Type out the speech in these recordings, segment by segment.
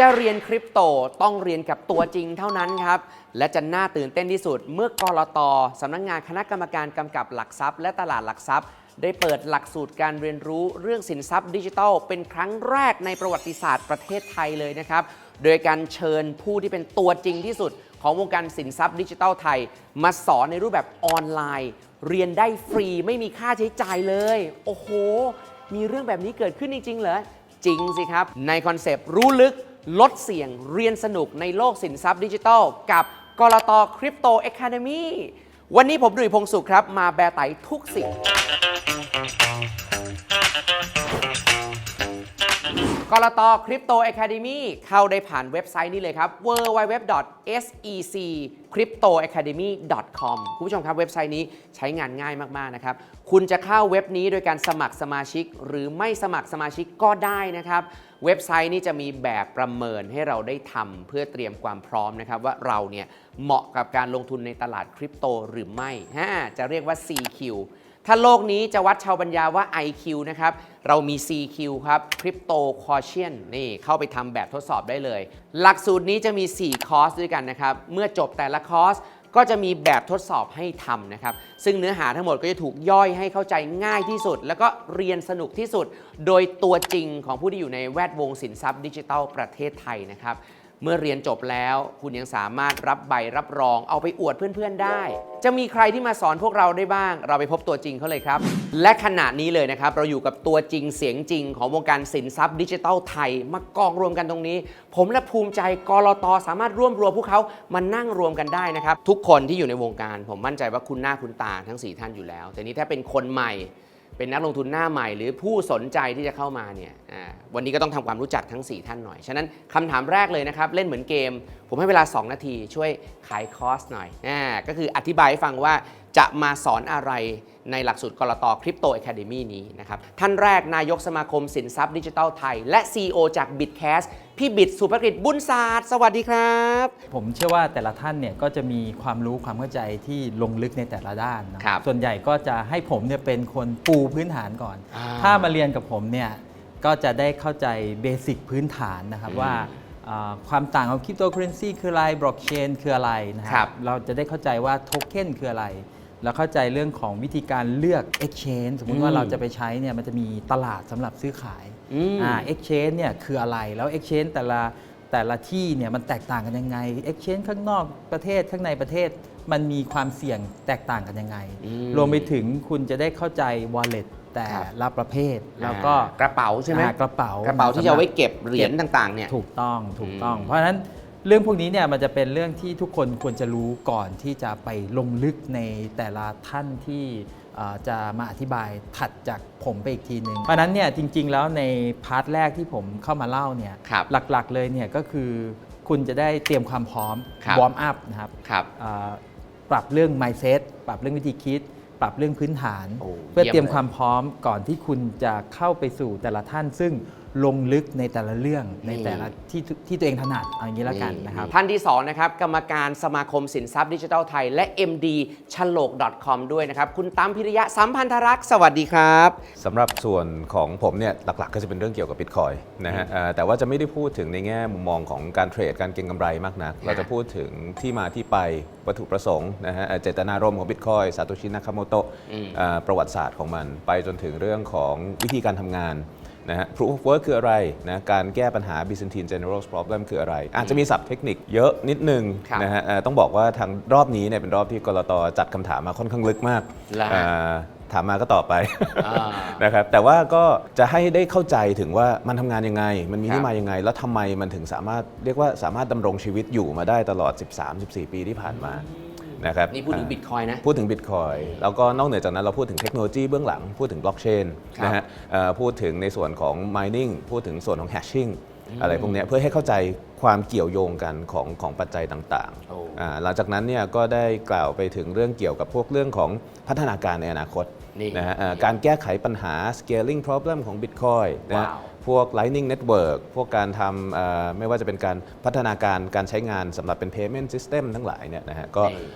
จะเรียนคริปโตต้องเรียนกับตัวจริงเท่านั้นครับ และจะน่าตื่นเต้นที่สุด เมื่อกรตสำนักงานคณะกรรมการกำกับหลักทรัพย์ และตลาดหลักทรัพย์ ได้เปิดหลักสูตรการเรียนรู้เรื่องสินทรัพย์ดิจิทัล เป็นครั้งแรกในประวัติศาสตร์ประเทศไทยเลยนะครับ โดยการเชิญผู้ที่เป็นตัวจริงที่สุด ของวงการสินทรัพย์ดิจิทัลไทย มาสอนในรูปแบบออนไลน์ เรียนได้ฟรีไม่มีค่าใช้จ่ายเลย โอ้โห มีเรื่องแบบนี้เกิดขึ้นจริงๆเหรอจริงสิครับ ในคอนเซปต์รู้ลึก ลดเสี่ยงเรียนสนุกในโลกสินทรัพย์ดิจิทัล กับกรตคริปโตเอคาเดมีวันนี้ผมดุยพงศ์สุขครับ มาแบร์ไตทุกสิ่ง กรตคริปโต Academy เข้าได้ผ่านเว็บไซต์นี้เลยครับ www.secryptoacademy.com คุณผู้ชมครับเว็บไซต์นี้ใช้งานง่ายมาก ๆ นะครับ คุณจะเข้าเว็บนี้โดยการสมัครสมาชิก หรือไม่สมัครสมาชิกก็ได้นะครับ เว็บไซต์นี้จะมีแบบประเมินให้เราได้ทำเพื่อเตรียมความพร้อมนะครับ ว่าเราเนี่ยเหมาะกับการลงทุนในตลาดคริปโตหรือไม่ฮะจะเรียกว่า CQ ถ้าโลกนี้จะวัดชาวปัญญาว่า IQ นะครับ เรามี CQ ครับ Crypto Quotient นี่เข้าไปทำแบบทดสอบได้เลย หลักสูตรนี้จะมี 4 คอร์สด้วยกันนะครับ เมื่อจบแต่ละคอร์สก็จะมีแบบทดสอบให้ทำนะครับ ซึ่งเนื้อหาทั้งหมดก็จะถูกย่อยให้เข้าใจง่ายที่สุด แล้วก็เรียนสนุกที่สุด โดยตัวจริงของผู้ที่อยู่ในแวดวงสินทรัพย์ดิจิทัลประเทศไทยนะครับ เมื่อเรียนจบแล้ว คุณยังสามารถรับใบรับรองเอาไปอวดเพื่อนๆได้ จะมีใครที่มาสอนพวกเราได้บ้าง เราไปพบตัวจริงเขาเลยครับ และขณะนี้เลยนะครับ เราอยู่กับตัวจริงเสียงจริง ของวงการสินทรัพย์ดิจิทัลไทย มากองรวมกันตรงนี้ ผมและภูมิใจกรตสามารถร่วมรวมพวกเขามานั่งรวมกันได้นะครับทุกคนที่อยู่ในวงการ ผมมั่นใจว่าคุณหน้าคุณตาทั้งสี่ท่านอยู่แล้ว แต่นี้ถ้าเป็นคนใหม่ เป็นนักลงทุนหน้าใหม่ หรือผู้สนใจที่จะเข้ามาเนี่ยวันนี้ก็ต้องทำความรู้จักทั้ง 4 ท่านหน่อย ฉะนั้นคำถามแรกเลยนะครับ เล่นเหมือนเกม ผมให้เวลา 2 นาที ช่วยขายคอร์สหน่อยอก็คืออธิบายให้ฟังว่าจะมาสอนอะไรในหลักสูตรกรตคริปโต Academy นี้นะครับ ท่านแรกนายกสมาคมสินทรัพย์ดิจิทัลไทย และ CEO จาก Bitcast พี่บิดสุภกิจบุญศาสตร์ สวัสดีครับ ผมเชื่อว่าแต่ละท่านเนี่ยก็จะมีความรู้ความเข้าใจที่ลงลึกในแต่ละด้านนะครับ ส่วนใหญ่ก็จะให้ผมเนี่ยเป็นคนปูพื้นฐานก่อน อ่าถ้ามาเรียนกับผมเนี่ยก็จะได้เข้าใจเบสิกพื้นฐานนะครับอืมว่าอ่าความต่างของคริปโตเคอเรนซีคืออะไรบล็อกเชนคืออะไรนะคครัรับบเราจะได้เข้าใจว่าโทเค็นคืออะไร แล้วเข้าใจเรื่องของวิธีการเลือก Exchange สมมุติว่าอืมเราจะไปใช้เนี่ยมันจะมีตลาดสำหรับซื้อขาย อืมอ่า exchange เนี่ยคืออะไรแล้ว exchange แต่ละแต่ละที่เนี่ยมันแตกต่างกันยังไง exchange ข้างนอกประเทศข้างในประเทศมันมีความเสี่ยงแตกต่างกันยังไงอืมรวมไปถึงคุณจะได้เข้าใจ wallet แต่ครับละประเภทแล้วก็อ่ากระเป๋าใช่ไหมอ่ากระเป๋ากระเป๋าที่จะเอาไว้เก็บเหรียญเก็บต่างๆเนี่ยถูกต้องถูกต้องอืมเพราะฉะนั้นเรื่องพวกนี้เนี่ยมันจะเป็นเรื่องที่ทุกคนควรจะรู้ก่อนที่จะไปลงลึกในแต่ละท่านที่เอ่อ จะมาอธิบายถัดจากผมไปอีกทีหนึ่งเพราะฉะนั้นเนี่ยจริง ๆ แล้วในพาร์ทแรกที่ผมเข้ามาเล่าเนี่ยครับหลักๆเลยเนี่ยก็คือคุณจะได้เตรียมความพร้อมครับวอร์มอัพนะครับครับอ่าปรับเรื่อง mindset ปรับเรื่องวิธีคิด ปรับเรื่องพื้นฐานโอ้เพื่อเยี่ยมเตรียมเลยความพร้อมก่อนที่คุณจะเข้าไปสู่แต่ละท่านซึ่ง ลงลึกในแต่ละเรื่องในแต่ละที่ที่ตัวเองถนัดเอาอย่างนี้ละกันนะครับ ท่านที่2นะครับกรรมการสมาคมสินทรัพย์ดิจิทัลไทย และ MD ฉลก .com ด้วยนะครับ คุณตั้มพิริยะสัมพันธรักษ์สวัสดีครับสำหรับส่วนของผมเนี่ยหลักๆ ก็จะเป็นเรื่องเกี่ยวกับบิตคอยนะฮะเอ่อแต่ว่าจะไม่ได้พูดถึงในแง่มุมมองของการเทรดการเก็งกำไรมากนัก เราจะพูดถึงที่มาที่ไปวัตถุประสงค์นะฮะเอ่อเจตนารมณ์ของบิตคอยซาโตชินาคาโมโตะอืมเอ่อประวัติศาสตร์ของมัน ไปจนถึงเรื่องของวิธีการทำงาน นะฮะ proof of work คืออะไรนะการแก้ปัญหา Byzantine General Problem คืออะไร อาจจะมีศัพท์เทคนิคเยอะนิดนึงครับนะฮะเอ่อต้องบอกว่าทางรอบนี้เนี่ยเป็นรอบที่กรตจัดคำถามมาค่อนข้างลึกมากแล้วเอ่อถามมาก็ตอบไป อ่า นะครับแต่ว่าก็จะให้ได้เข้าใจถึงว่ามันทำงานยังไง มันมีครับที่มายังไง แล้วทำไมมันถึงสามารถเรียกว่าสามารถดำรงชีวิตอยู่มาได้ตลอด 13-14 ปีที่ผ่านมา นะครับนี่พูดถึงบิตคอยนะ พูดถึงบิตคอยแล้วก็นอกเหนือจากนั้นเราพูดถึงเทคโนโลยีเบื้องหลัง พูดถึงบล็อกเชนครับนะฮะเอ่อพูดถึงในส่วนของ mining พูดถึงส่วนของ hashing อะไรพวกเนี้ยเพื่อให้เข้าใจความเกี่ยวโยงกันของของปัจจัยต่างโอ้ๆอ่าหลังจากนั้นเนี่ยก็ได้กล่าวไปถึงเรื่องเกี่ยวกับพวกเรื่องของพัฒนาการในอนาคตนี่นะฮะเอ่อการแก้ไขปัญหา scaling problem ของ Bitcoin นะฮะว้าวพวก Lightning Network พวกการทำเอ่อไม่ว่าจะเป็นการพัฒนาการการใช้งานสำหรับเป็น payment system ทั้งหลายเนี่ยนะฮะก็นี่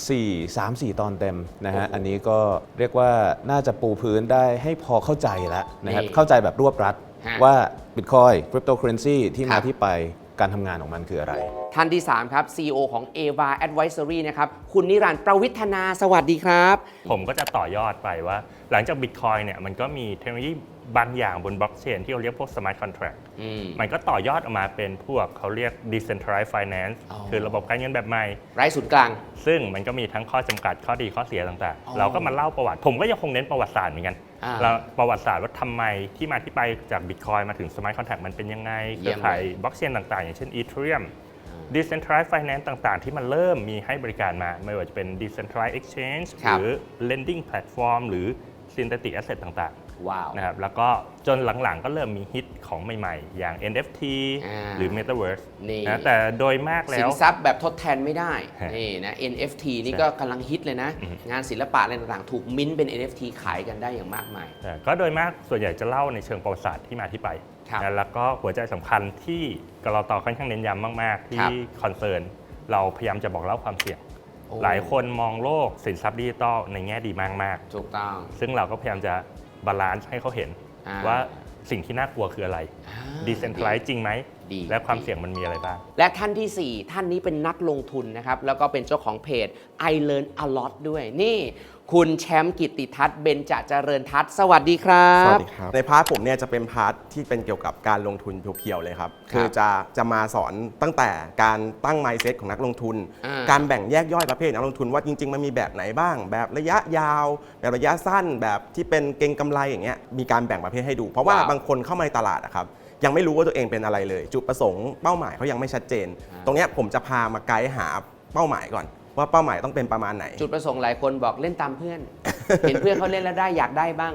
4 3 4 ตอนเต็มนะฮะโอ้โหอันนี้ก็เรียกว่าน่าจะปูพื้นได้ให้พอเข้าใจแล้วนะครับ นี่เข้าใจแบบรวบรัดฮะว่า Bitcoin Cryptocurrency ที่ครัมาบ ที่ไปการทำงานของมันคืออะไร ท่านที่ 3 ครับ CEO ของ Ava Advisory นะครับ คุณนิรันดร์ประวิทนา สวัสดีครับ ผมก็จะต่อยอดไปว่า หลังจาก Bitcoin เนี่ยมันก็มีเทคโนโลยีบางอย่างบนบล็อกเชนที่เราเรียกพวก Smart Contract อืมมันก็ต่อยอดออกมาเป็นพวกเขาเรียก Decentralized Finance อ๋อคือระบบการเงินแบบใหม่ ไร้ศูนย์กลาง ซึ่งมันก็มีทั้งข้อจำกัดข้อดีข้อเสียต่างอ๋อๆเราก็มาเล่าประวัติ ผมก็ยังคงเน้นประวัติศาสตร์เหมือนกันอ่าแล้วประวัติศาสตร์ว่าทำไมที่มาที่ไปจาก Bitcoin มาถึง Smart Contract มันเป็นยังไงเยี่เครืยอมข่ายเลยบล็อกเชนต่างๆ อย่างเช่น Ethereum Decentralized Finance ต่างๆ ที่มันเริ่มมีให้บริการมา ไม่ว่าจะเป็น Decentralized Exchange ครัหบ รือ Lending Platform หรือ Synthetic Asset ต่างว้าว ๆนะครับแล้วก็จนหลังๆ ก็เริ่มมีฮิตของใหม่ๆ อย่าง NFT อ่าหรือ Metaverse นี่ นะแต่โดยมากแล้สิวนทรัพย์แบบทดแทนไม่ได้ฮะนี่นะ NFT นี่ใช่ก็กำลังฮิตเลยนะ อือฮึ งานศิลปะอะไรต่างๆ ถูกมิ้นท์เป็น NFT ขายกันได้อย่างมากมาย แต่ก็โดยมากส่วนใหญ่จะเล่าในเชิงประวัติศาสตร์ที่มาที่ไปครับ นะแล้วก็หัวใจสำคัญที่กรตค่อนข้างเน้นย้ำมากๆครัที่บคอนเซิร์นเราพยายามจะบอกเล่าความเสี่ยงโอ้หลายคนมองโลกสินทรัพย์ดิจิตอลในแง่ดีมากถูกต้องๆซึ่งเราก็พยายามจะบาลานซ์ให้เขาเห็นอ่าว่าสิ่งที่น่ากลัวคืออะไรอ่าดีเซนทรัลจริงไหมดีและความดีเสี่ยงมันมีอะไรบ้าง และท่านทีสี่ 4 ท่านนี้เป็นนักลงทุนนะครับ แล้วก็เป็นเจ้าของเพจ I Learn a lot ด้วย นี่ คุณแชมป์กิตติทัศน์เบญจเจริญทัศน์สวัสดีครัสวับสดีครับ ในพาร์ทผมเนี่ยจะเป็นพาร์ทที่เป็นเกี่ยวกับการลงทุนเพียวๆเลยครับ คือจะจะมาสอนตั้งแต่การตั้ง mindset ของนักลงทุน อ่า การแบ่งแยกย่อยประเภทนักลงทุนว่าจริงๆ มันมีแบบไหนบ้าง แบบระยะยาว แบบระยะสั้นแบบที่เป็นเก็งกำไรอย่างเงี้ยมีการแบ่งประเภทให้ดู เพราะว่าว้าว บางคนเข้ามาในตลาดอะครับ ยังไม่รู้ว่าตัวเองเป็นอะไรเลย จุดประสงค์เป้าหมายเขายังไม่ชัดเจนอ่าตรงเนี้ยผมจะพามาไกด์หาเป้าหมายก่อน ว่าเป้าหมายต้องเป็นประมาณไหน จุดประสงค์หลายคนบอกเล่นตามเพื่อน เห็นเพื่อนเขาเล่นแล้วได้อยากได้บ้าง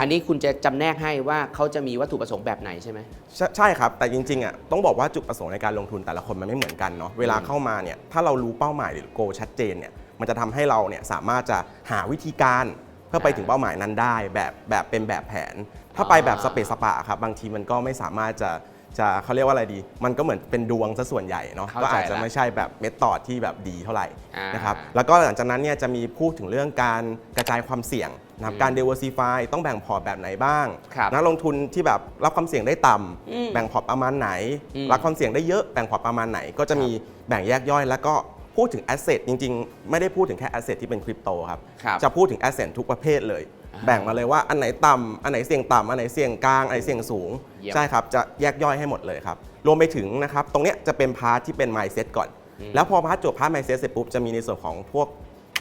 อันนี้คุณจะจำแนกให้ว่าเขาจะมีวัตถุประสงค์แบบไหนใช่ไหม ใช่ใช่ครับ แต่จริงๆอะต้องบอกว่าจุดประสงค์ในการลงทุนแต่ละคนมันไม่เหมือนกันเนาะเวลาเข้ามาเนี่ยถ้าเรารู้เป้าหมายหรือโกชัดเจนเนี่ยมันจะทำให้เราเนี่ยสามารถจะหาวิธีการเพื่อไปถึงเป้าหมายนั้นได้แบบแบบเป็นแบบแผน ถ้าไปแบบสเปซสปะครับบางทีมันก็ไม่สามารถจะจะเขาเรียกว่าอะไรดี มันก็เหมือนเป็นดวงซะส่วนใหญ่เนาะเข้าใจก็อาจจะละไม่ใช่แบบเมธอดที่แบบดีเท่าไหร่อ่านนะครับแล้วก็หลังจากนั้นเนี่ยจะมีพูดถึงเรื่องการกระจายความเสี่ยงนะครับการ diversify ต้องแบ่งพอร์ตแบบไหนบ้างครับนักลงทุนที่แบบรับความเสี่ยงได้ต่ำอืมแบ่งพอร์ตประมาณไหน อืม รับความเสี่ยงได้เยอะแบ่งพอร์ตประมาณไหน ก็จะมีแบ่งแยกย่อย แล้วก็พูดถึงแอสเซทจริง ๆ ไม่ได้พูดถึงแค่แอสเซทที่เป็นคริปโตครับ ครับ จะพูดถึงแอสเซททุกประเภทเลย แบ่งมาเลยว่าอันไหนต่ำอันไหนเสี่ยงต่ำอันไหนเสี่ยงกลางอันไหนเสี่ยงสูง เยี่ยม ใช่ครับ จะแยกย่อยให้หมดเลยครับ รวมไปถึงนะครับ ตรงเนี้ยจะเป็นพาร์ทที่เป็น mindset ก่อน แล้วพอพาร์ทจบพาร์ท mindset เสร็จปุ๊บ จะมีในส่วนของพวก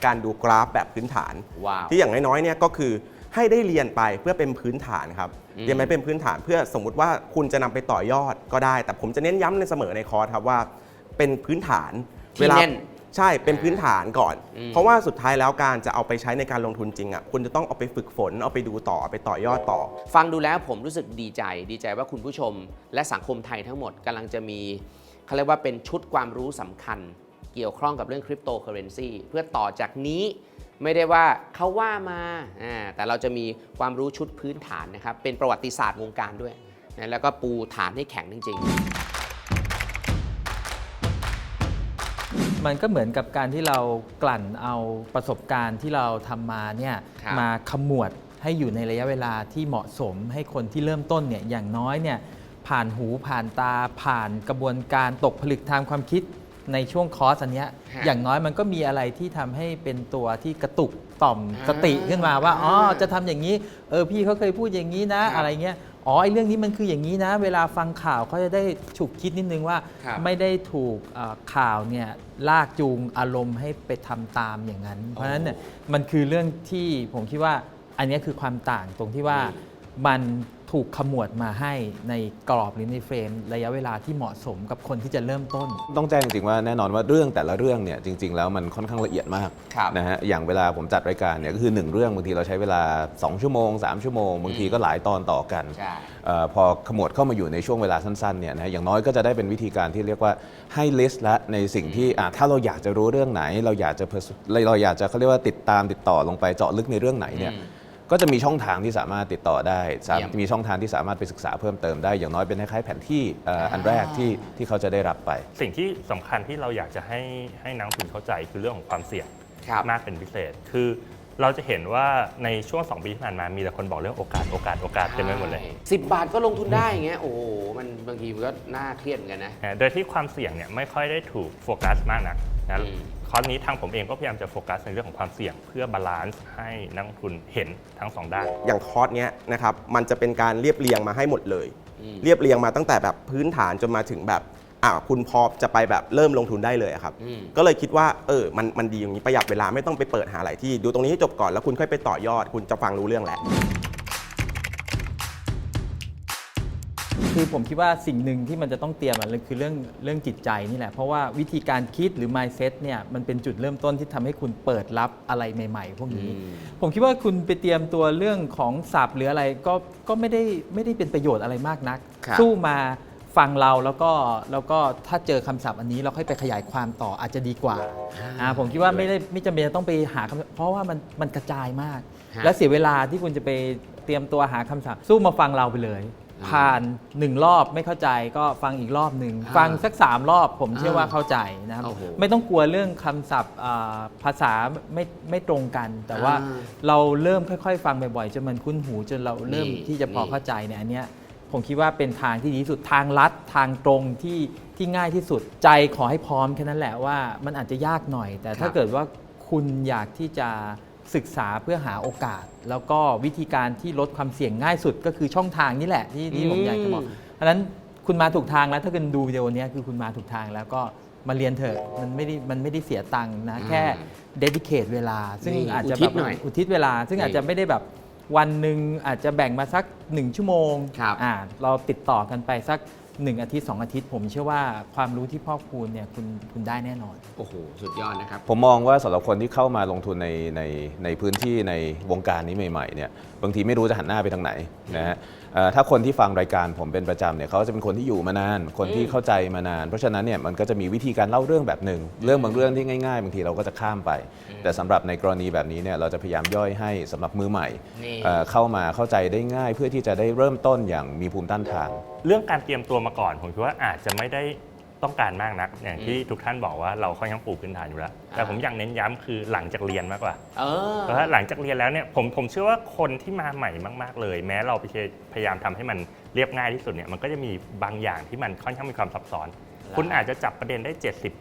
การดูกราฟแบบพื้นฐาน ว้าว ที่อย่างน้อยๆเนี่ยก็คือให้ได้เรียนไปเพื่อเป็นพื้นฐานครับอืม เรียนไปเป็นพื้นฐานเพื่อสมมุติว่าคุณจะนำไปต่อยอดก็ได้ แต่ผมจะเน้นย้ำในเสมอในคอร์สครับว่า เป็นพื้นฐานที่แน่น ใช่เป็นพื้นฐานก่อน อืม เพราะว่าสุดท้ายแล้วการจะเอาไปใช้ในการลงทุนจริงอะคุณจะต้องเอาไปฝึกฝนเอาไปดูต่อเอาไปต่อยอดต่อ ฟังดูแล้วผมรู้สึกดีใจ ดีใจว่าคุณผู้ชม และสังคมไทยทั้งหมดกำลังจะมีเขาเรียกว่าเป็นชุดความรู้สำคัญ เกี่ยวข้องกับเรื่องคริปโตเคอเรนซีเพื่อต่อจากนี้ไม่ได้ว่าเขาว่ามาอ่าแต่เราจะมีความรู้ชุดพื้นฐานนะครับ เป็นประวัติศาสตร์วงการด้วยนะแล้วก็ปูฐานให้แข็งจริง มันก็เหมือนกับการที่เรากลั่นเอาประสบการณ์ที่เราทำมาเนี่ยครับ มาขมวดให้อยู่ในระยะเวลาที่เหมาะสมให้คนที่เริ่มต้นเนี่ยอย่างน้อยเนี่ยผ่านหูผ่านตาผ่านกระบวนการตกผลึกทางความคิดในช่วงคอร์สอันเนี้ยฮะอย่างน้อยมันก็มีอะไรที่ทำให้เป็นตัวที่กระตุกต่อมอ่าสติขึ้นมาว่าอ๋อจะทำอย่างนี้เออพี่เขาเคยพูดอย่างนี้นะครับ อะไรเงี้ย อ๋อไอ้เรื่องนี้มันคืออย่างนี้นะ เวลาฟังข่าวเขาจะได้ฉุกคิดนิดนึงว่า ครับไม่ได้ถูกเอ่อข่าวเนี่ยลากจูงอารมณ์ให้ไปทำตามอย่างนั้น เพราะฉะนั้นเนี่ยมันคือเรื่องที่ผมคิดว่าอันเนี้ยคือความต่างตรงที่ว่ามัน ถูกขมวดมาให้ในกรอบหรือในเฟรม ระยะเวลาที่เหมาะสมกับคนที่จะเริ่มต้น ต้องแจ้งจริงๆว่าแน่นอนว่าเรื่องแต่ละเรื่องเนี่ยจริง ๆ แล้วมันค่อนข้างละเอียดมากครับนะฮะอย่างเวลาผมจัดรายการเนี่ยก็คือ 1 เรื่องบางทีเราใช้เวลา 2 ชั่วโมง 3 ชั่วโมง บางทีก็หลายตอนต่อกันใช่ เออพอขมวดเข้ามาอยู่ในช่วงเวลาสั้นๆเนี่ยนะอย่างน้อยก็จะได้เป็นวิธีการที่เรียกว่าให้ลิสต์และในสิ่งที่อะถ้าเราอยากจะรู้เรื่องไหน เราอยากจะ pers- เราอยากจะเขาเรียกว่าติดตามติดต่อลงไปเจาะลึกในเรื่องไหนเนี่ย อืม ก็จะมีช่องทางที่สามารถติดต่อได้สามเยี่ยม มีช่องทางที่สามารถไปศึกษาเพิ่มเติมได้ อย่างน้อยเป็นคล้ายๆแผนที่เอ่ออันแรกที่ที่เขาจะได้รับไป สิ่งที่สำคัญที่เราอยากจะให้ให้นักลงทุนเข้าใจคือเรื่องของความเสี่ยง ครับ มากเป็นพิเศษ คือเราจะเห็นว่าในช่วง 2 ปีที่ผ่านมามีแต่คนบอกเรื่องโอกาส โอกาส โอกาสเต็มไปหมดเลยสิบบาทก็ลงทุนได้อย่างเงี้ย โอ้โห มันบางทีมันก็น่าเครียดเหมือนกันนะ นะโดยที่ความเสี่ยงเนี่ยไม่ค่อยได้ถูกโฟกัสมากนักนะอืม คอร์สนี้ทางผมเองก็พยายามจะโฟกัสในเรื่องของความเสี่ยง เพื่อบาลานซ์ให้นักลงทุนเห็นทั้งสองด้าน อย่างคอร์สเนี้ยนะครับมันจะเป็นการเรียบเรียงมาให้หมดเลย เรียบเรียงมาตั้งแต่แบบพื้นฐานจนมาถึงแบบอ่าคุณพอจะไปแบบเริ่มลงทุนได้เลยอะครับ อืม ก็เลยคิดว่าเออมันมันดีอย่างนี้ประหยัดเวลาไม่ต้องไปเปิดหาหลายที่ ดูตรงนี้ให้จบก่อนแล้วคุณค่อยไปต่อยอด คุณจะฟังรู้เรื่องแหละ คือผมคิดว่าสิ่งหนึ่งที่มันจะต้องเตรียมอะคือเรื่องเรื่องจิตใจนี่แหละ เพราะว่าวิธีการคิดหรือ mindset เนี่ยมันเป็นจุดเริ่มต้นที่ทำให้คุณเปิดรับอะไรใหม่ ๆ พวกนี้ ผมคิดว่าคุณไปเตรียมตัวเรื่องของศัพท์หรืออะไรก็ก็ไม่ได้ไม่ได้เป็นประโยชน์อะไรมากนักครับสู้มาฟังเราแล้วก็แล้วก็ถ้าเจอคำศัพท์อันนี้เราค่อยไปขยายความต่ออาจจะดีกว่าอ่า ผมคิดว่าไม่ได้ไม่จำเป็นจะต้องไปหาคำเพราะว่ามันมันกระจายมากฮะและเสียเวลาที่คุณจะไปเตรียมตัวหาคำศัพท์สู้มาฟังเราไปเลย ผ่านหนึ่งรอบไม่เข้าใจก็ฟังอีกรอบหนึ่งอ่าฟังสักสามรอบผมเชื่อว่าอ่าเข้าใจนะครับ โอ้โหไม่ต้องกลัวเรื่องคำศัพท์อ่าภาษาไม่ไม่ตรงกัน แต่ว่าอ่าเราเริ่มค่อยๆ ฟังบ่อยๆจนมันคุ้นหูจนเราเริ่มนี่ที่จะพอนี่ เข้าใจเนี่ยอันเนี้ยผมคิดว่าเป็นทางที่ดีที่สุดทางลัดทางตรงที่ที่ง่ายที่สุดใจขอให้พร้อมแค่นั้นแหละว่ามันอาจจะยากหน่อย แต่ถ้าเกิดว่าคุณอยากที่จะ ศึกษาเพื่อหาโอกาส แล้วก็วิธีการที่ลดความเสี่ยงง่ายสุดก็คือช่องทางนี่แหละที่ที่ผมอยากจะบอกเพราะฉะนั้นคุณมาถูกทางแล้วถ้าคุณดูวิดีโอเนี้ยคือคุณมาถูกทางแล้วก็มาเรียนเถอะมันไม่ได้มันไม่ได้เสียตังค์นะอ่าแค่เดดิเคทเวลา ซึ่งนี่อาจจะอุทิแบศบหน่อยอุทิศเวลา ซึ่งนี่อาจจะไม่ได้แบบวันหนึ่งอาจจะแบ่งมาสัก 1 ชั่วโมงครับอ่าเราติดต่อกันไปสัก 1 อาทิตย์ 2 อาทิตย์ ผมเชื่อว่าความรู้ที่พ่อคูณเนี่ยคุณคุณได้แน่นอน โอ้โห สุดยอดนะครับ ผมมองว่าสำหรับคนที่เข้ามาลงทุนในในในพื้นที่ในวงการนี้ใหม่ๆเนี่ยบางทีไม่รู้จะหันหน้าไปทางไหนนะฮะ เอ่อถ้าคนที่ฟังรายการผมเป็นประจำเนี่ยเขาจะเป็นคนที่อยู่มานาน คนที่เข้าใจมานาน เพราะฉะนั้นเนี่ยมันก็จะมีวิธีการเล่าเรื่องแบบหนึ่ง เรื่องบางเรื่องที่ง่ายๆ บางทีเราก็จะข้ามไป แต่สำหรับในกรณีแบบนี้เนี่ยเราจะพยายามย่อยให้สำหรับมือใหม่นี่ เอ่อเข้ามาเข้าใจได้ง่าย เพื่อที่จะได้เริ่มต้นอย่างมีภูมิต้านทาน เรื่องการเตรียมตัวมาก่อน ผมคิดว่าอาจจะไม่ได้ ต้องการมากนัก อย่างที่ทุกท่านบอกว่าเราค่อนข้างปลูกพื้นฐานอยู่แล้ว แต่ผมอยากเน้นย้ำคือหลังจากเรียนมากกว่าเออเพราะว่าหลังจากเรียนแล้วเนี่ยผมผมเชื่อว่าคนที่มาใหม่มาก ๆ เลย แม้เราพยายามทำให้มันเรียบง่ายที่สุดเนี่ยมันก็จะมีบางอย่างที่มันค่อนข้างมีความซับซ้อน คุณอาจจะจับประเด็นได้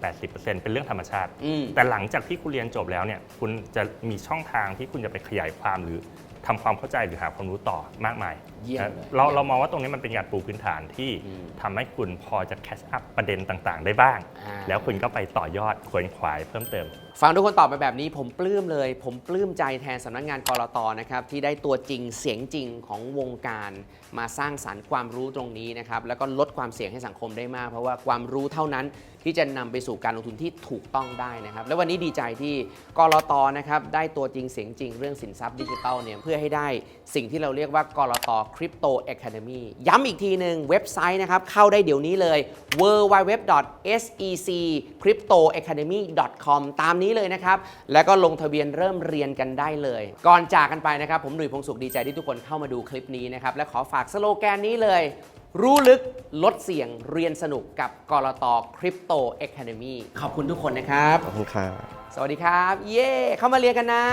70-80%เป็นเรื่องธรรมชาติอืมแต่หลังจากที่คุณเรียนจบแล้วเนี่ยคุณจะมีช่องทางที่คุณจะไปขยายความหรือ ทำความเข้าใจหรือหาความรู้ต่อมากมายเยี่ยมนะเลยเราเรามองว่าตรงนี้มันเป็นการปูพื้นฐานที่อืมทำให้คุณพอจะแคชอัพประเด็นต่างๆ ได้บ้างอ่าแล้วคุณก็ไปต่อยอดขวนขวายเพิ่มเติม ฟังทุกคนตอบไปแบบนี้ผมปลื้มเลย ผมปลื้มใจแทนสำนักงานกรตนะครับที่ได้ตัวจริงเสียงจริงของวงการมาสร้างสารรค์ความรู้ตรงนี้นะครับแล้วก็ลดความเสี่ยงให้สังคมได้มาก เพราะว่าความรู้เท่านั้นที่จะนำไปสู่การลงทุนที่ถูกต้องได้นะครับ และวันนี้ดีใจที่กรตนะครับได้ตัวจริงเสียงจริงเรื่องสินทรัพย์ดิจิทัลเนี่ยเพื่อให้ได้สิ่งที่เราเรียกว่ากรตคริปโต Academy ย้ำอีกทีหนึ่งเว็บไซต์นะครับเข้าได้เดี๋ยวนี้เลย www.secryptoacademy.com ตามนี้เลยนะครับ แล้วก็ลงทะเบียนเริ่มเรียนกันได้เลย ก่อนจากกันไปนะครับ ผมหนุ่ยพงสุขดีใจที่ทุกคนเข้ามาดูคลิปนี้นะครับ และขอฝากสโลแกนนี้เลย รู้ลึกลดเสี่ยงเรียนสนุกกับกรตคริปโต Academy ขอบคุณทุกคนนะครับ ขอบคุณครับ สวัสดีครับ เย้เข้ามาเรียนกันนะ